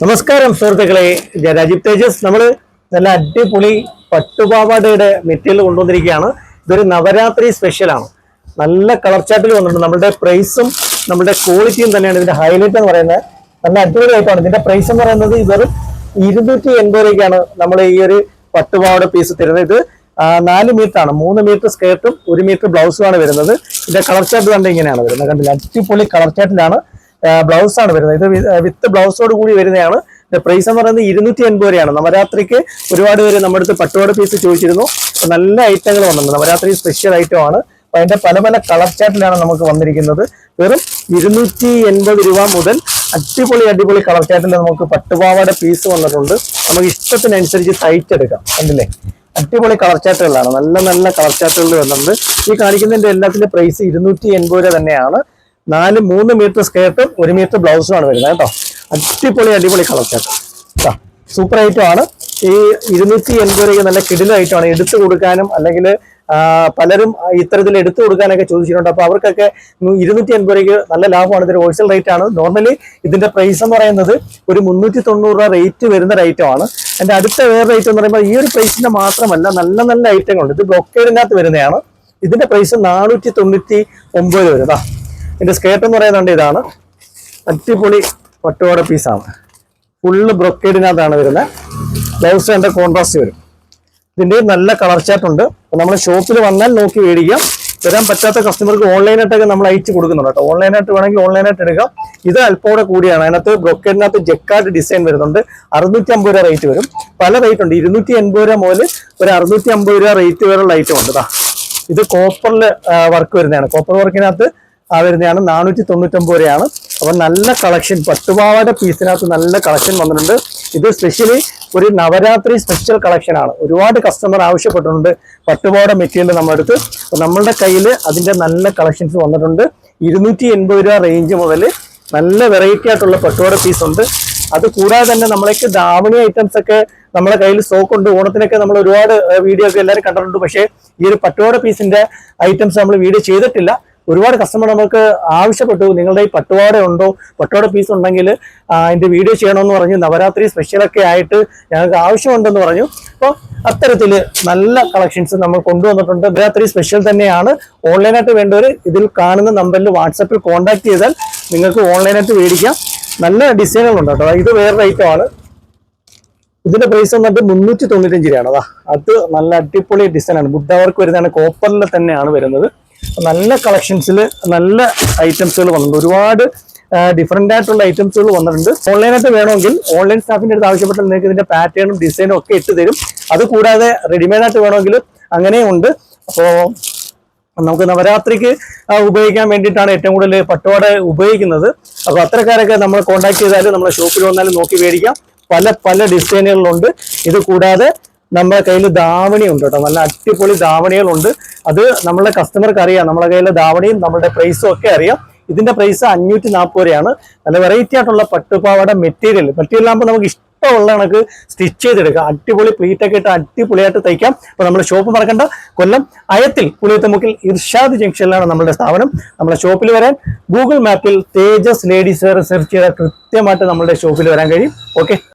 നമസ്കാരം സുഹൃത്തുക്കളെ. രാജീവ് തേജസ്. നമ്മൾ നല്ല അടിപൊളി പട്ടുപാവാടയുടെ മെറ്റീരിയൽ കൊണ്ടുവന്നിരിക്കുകയാണ്. ഇതൊരു നവരാത്രി സ്പെഷ്യലാണ് നല്ല കളർ ചാർട്ടിൽ വന്നിട്ടുണ്ട്. നമ്മുടെ പ്രൈസും നമ്മുടെ ക്വാളിറ്റിയും തന്നെയാണ് ഇതിന്റെ ഹൈലൈറ്റ് എന്ന് പറയുന്നത്. നല്ല അടിപൊളിയായിട്ടാണ്. ഇതിന്റെ പ്രൈസ് എന്ന് പറയുന്നത് വെറും ഇരുന്നൂറ്റി എൺപത് രൂപയ്ക്കാണ് നമ്മൾ ഈ ഒരു പട്ടുപാവാട പീസ് തരുന്നത്. ഇത് നാല് മീറ്റർ ആണ്. മൂന്ന് മീറ്റർ സ്കേർട്ടും ഒരു മീറ്റർ ബ്ലൗസുമാണ് വരുന്നത്. ഇതിന്റെ കളർ ചാർട്ട് കണ്ട് ഇങ്ങനെയാണ് വരുന്നത്. കണ്ടില്ല? അടിപൊളി കളർ ചാർട്ടിലാണ് ബ്ലൗസ് ആണ് വരുന്നത്. ഇത് വിത്ത് ബ്ലൗസോട് കൂടി വരുന്നതാണ്. പ്രൈസ് എന്ന് പറയുന്നത് ഇരുന്നൂറ്റി എൺപത് രൂപയാണ്. നവരാത്രിക്ക് ഒരുപാട് പേര് നമ്മുടെ അടുത്ത് പട്ടുപാട് പീസ് ചോദിച്ചിരുന്നു. നല്ല ഐറ്റങ്ങൾ വന്നിട്ടുണ്ട്. നവരാത്രി സ്പെഷ്യൽ ഐറ്റം ആണ്. അതിന്റെ പല പല കളർ ചാറ്റിലാണ് നമുക്ക് വന്നിരിക്കുന്നത്. വെറും ഇരുന്നൂറ്റി എൺപത് രൂപ മുതൽ അടിപൊളി അടിപൊളി കളർ ചാറ്റിൽ നമുക്ക് പട്ടുപാവാട പീസ് വന്നിട്ടുണ്ട്. നമുക്ക് ഇഷ്ടത്തിനനുസരിച്ച് തയ്ച്ചെടുക്കാം കണ്ടില്ലേ? അടിപൊളി കളർ ചാറ്റുകളാണ് നല്ല നല്ല കളർ ചാറ്റുകൾ വന്നിട്ടുണ്ട്. ഈ കാണിക്കുന്നതിന്റെ എല്ലാത്തിന്റെ പ്രൈസ് ഇരുന്നൂറ്റി എൺപത് രൂപ തന്നെയാണ്. നാല് മൂന്ന് മീറ്റർ സ്കേർട്ടും ഒരു മീറ്റർ ബ്ലൗസുമാണ് വരുന്നത് കേട്ടോ. അടിപൊളി അടിപൊളി കളർ കേട്ടോ സൂപ്പർ ഐറ്റം ആണ്. ഈ ഇരുന്നൂറ്റി എൺപത് രൂപ നല്ല കിടില ഐറ്റം ആണ്. എടുത്തു കൊടുക്കാനും അല്ലെങ്കിൽ പലരും ഇത്തരത്തിൽ എടുത്തു കൊടുക്കാനൊക്കെ ചോദിച്ചിട്ടുണ്ട്. അപ്പോൾ അവർക്കൊക്കെ ഇരുന്നൂറ്റി എൺപത് രൂപയ്ക്ക് നല്ല ലാഭമാണ്. ഇതൊരു ഹോൾസെയിൽ റേറ്റ് ആണ്. നോർമലി ഇതിന്റെ പ്രൈസ് എന്ന് പറയുന്നത് ഒരു മുന്നൂറ്റി തൊണ്ണൂറ് രൂപ റേറ്റ് വരുന്ന ഒരു ഐറ്റം ആണ്. എന്റെ അടുത്ത വേറെ റേറ്റ് എന്ന് പറയുമ്പോൾ ഈ ഒരു പ്രൈസിന്റെ മാത്രമല്ല നല്ല നല്ല ഐറ്റങ്ങളുണ്ട് ഇത് ബ്ലോക്കേഡിനകത്ത് വരുന്നതാണ്. ഇതിന്റെ പ്രൈസ് നാനൂറ്റി തൊണ്ണൂറ്റി ഒമ്പത് വരും സ്കേട്ട് സ്കേർട്ട് എന്ന് പറയുന്നുണ്ട് ഇതാണ്. അടിപൊളി പട്ടുപാട പീസാണ് ഫുള്ള് ബ്രൊക്കേഡിനകത്താണ് വരുന്നത്. ബ്ലൗസ് എന്റെ കോൺട്രാസ്റ്റ് വരും. ഇതിന്റെ നല്ല കളർ ചാറ്റ് ഉണ്ട്. അപ്പൊ നമ്മൾ ഷോപ്പിൽ വന്നാൽ നോക്കി മേടിക്കാം. തരാൻ പറ്റാത്ത കസ്റ്റമർക്ക് ഓൺലൈനായിട്ടൊക്കെ നമ്മൾ അയച്ചു കൊടുക്കുന്നുണ്ട് കേട്ടോ. ഓൺലൈനായിട്ട് വേണമെങ്കിൽ ഓൺലൈനായിട്ട് എടുക്കാം. ഇത് അല്പം കൂടെ കൂടിയാണ്. അതിനകത്ത് ബ്രൊക്കേഡിനകത്ത് ജെക്കാർഡ് ഡിസൈൻ വരുന്നുണ്ട്. അറുന്നൂറ്റി അമ്പത് രൂപ റേറ്റ് വരും. പല റേറ്റ് ഉണ്ട്. ഇരുന്നൂറ്റി എൺപത് രൂപ മുതൽ ഒരു അറുന്നൂറ്റി അമ്പത് രൂപ റേറ്റ് വരെയുള്ള ഐറ്റം ഉണ്ട് ഇത് കോപ്പറിൽ വർക്ക് വരുന്നതാണ്. കോപ്പർ വർക്കിനകത്ത് വരുന്നതാണ്. നാനൂറ്റി തൊണ്ണൂറ്റൊമ്പത് രൂപയാണ്. അപ്പൊ നല്ല കളക്ഷൻ പട്ടുപാവാട പീസിനകത്ത് നല്ല കളക്ഷൻ വന്നിട്ടുണ്ട്. ഇത് സ്പെഷ്യലി ഒരു നവരാത്രി സ്പെഷ്യൽ കളക്ഷൻ ആണ്. ഒരുപാട് കസ്റ്റമർ ആവശ്യപ്പെട്ടിട്ടുണ്ട് പട്ടുപാവാട മെറ്റീരിയൽ നമ്മുടെ അടുത്ത്. നമ്മളുടെ കയ്യിൽ അതിന്റെ നല്ല കളക്ഷൻസ് വന്നിട്ടുണ്ട്. ഇരുന്നൂറ്റി എൺപത് രൂപ റേഞ്ച് മുതൽ നല്ല വെറൈറ്റി ആയിട്ടുള്ള പട്ടുപാട പീസ് ഉണ്ട്. അത് കൂടാതെ തന്നെ നമ്മളേക്ക് ധാവണി ഐറ്റംസ് ഒക്കെ നമ്മുടെ കയ്യിൽ സ്റ്റോക്ക് ഉണ്ട്. ഓണത്തിനൊക്കെ നമ്മൾ ഒരുപാട് വീഡിയോ ഒക്കെ എല്ലാവരും കണ്ടിട്ടുണ്ട്. പക്ഷേ ഈ ഒരു പട്ടുപാട പീസിന്റെ ഐറ്റംസ് നമ്മൾ വീഡിയോ ചെയ്തിട്ടില്ല. ഒരുപാട് കസ്റ്റമർ നമുക്ക് ആവശ്യപ്പെട്ടു. നിങ്ങളുടെ ഈ പട്ടുപാട ഉണ്ടോ? പട്ടുപാട പീസ് ഉണ്ടെങ്കിൽ അതിന്റെ വീഡിയോ ചെയ്യണമെന്ന് പറഞ്ഞു. നവരാത്രി സ്പെഷ്യലൊക്കെ ആയിട്ട് ഞങ്ങൾക്ക് ആവശ്യമുണ്ടെന്ന് പറഞ്ഞു. അപ്പോൾ അത്തരത്തിൽ നല്ല കളക്ഷൻസ് നമ്മൾ കൊണ്ടുവന്നിട്ടുണ്ട്. നവരാത്രി സ്പെഷ്യൽ തന്നെയാണ്. ഓൺലൈനായിട്ട് വേണ്ടവർ ഇതിൽ കാണുന്ന നമ്പറിൽ വാട്സപ്പിൽ കോൺടാക്ട് ചെയ്താൽ നിങ്ങൾക്ക് ഓൺലൈനായിട്ട് മേടിക്കാം. നല്ല ഡിസൈനുകളുണ്ട് കേട്ടോ. ഇത് വേറെ ഐറ്റമാണ് ഇതിന്റെ പ്രൈസ് വന്നിട്ട് മുന്നൂറ്റി തൊണ്ണൂറ്റഞ്ച് രൂപയാണ്. അതാ അത് നല്ല അടിപൊളി ഡിസൈനാണ് ബുദ്ധ വർക്ക് വരുന്നതാണ്. കോപ്പറിൽ തന്നെയാണ് വരുന്നത്. നല്ല കളക്ഷൻസിൽ നല്ല ഐറ്റംസുകൾ വന്നിട്ടുണ്ട്. ഒരുപാട് ഡിഫറെന്റ് ആയിട്ടുള്ള ഐറ്റംസുകൾ വന്നിട്ടുണ്ട്. ഓൺലൈനായിട്ട് വേണമെങ്കിൽ ഓൺലൈൻ സ്റ്റാഫിന്റെ അടുത്ത് ആവശ്യപ്പെട്ടാൽ നിങ്ങൾക്ക് ഇതിന്റെ പാറ്റേണും ഡിസൈനും ഒക്കെ ഇട്ട് തരും. അത് കൂടാതെ റെഡിമെയ്ഡ് ആയിട്ട് വേണമെങ്കിൽ അങ്ങനെയും ഉണ്ട്. അപ്പോൾ നമുക്ക് നവരാത്രിക്ക് ഉപയോഗിക്കാൻ വേണ്ടിയിട്ടാണ് ഏറ്റവും കൂടുതൽ പട്ടുപാട ഉപയോഗിക്കുന്നത്. അപ്പോൾ അത്തരക്കാരൊക്കെ നമ്മൾ കോൺടാക്ട് ചെയ്താലും നമ്മുടെ ഷോപ്പിൽ വന്നാലും നോക്കി മേടിക്കാം. പല പല ഡിസൈനുകളുണ്ട് ഇത് കൂടാതെ നമ്മുടെ കയ്യിൽ ധാവണി ഉണ്ട് കേട്ടോ. നല്ല അടിപൊളി ധാവണികളുണ്ട്. അത് നമ്മളെ കസ്റ്റമർക്ക് അറിയാം. നമ്മുടെ കയ്യിലെ ധാവണിയും നമ്മുടെ പ്രൈസും ഒക്കെ അറിയാം. ഇതിന്റെ പ്രൈസ് അഞ്ഞൂറ്റി നാൽപ്പത് രൂപയാണ്. നല്ല വെറൈറ്റി ആയിട്ടുള്ള പട്ടുപാവയുടെ മെറ്റീരിയൽ മെറ്റീരിയൽ ആകുമ്പോൾ നമുക്ക് ഇഷ്ടമുള്ള കണക്ക് സ്റ്റിച്ച് ചെയ്തെടുക്കാം. അടിപൊളി പ്ലീറ്റൊക്കെ ഇട്ട് അടിപൊളിയായിട്ട് തയ്ക്കാം. അപ്പൊ നമ്മുടെ ഷോപ്പ് മറക്കണ്ട. കൊല്ലം അയത്തിൽ പുളിയത്തമുക്കിൽ ഇർഷാദ് ജംഗ്ഷനിലാണ് നമ്മുടെ സ്ഥാപനം. നമ്മുടെ ഷോപ്പിൽ വരാൻ ഗൂഗിൾ മാപ്പിൽ തേജസ് ലേഡീസ് വെയർ സെർച്ച് ചെയ്താൽ കൃത്യമായിട്ട് നമ്മുടെ ഷോപ്പിൽ വരാൻ കഴിയും. ഓക്കെ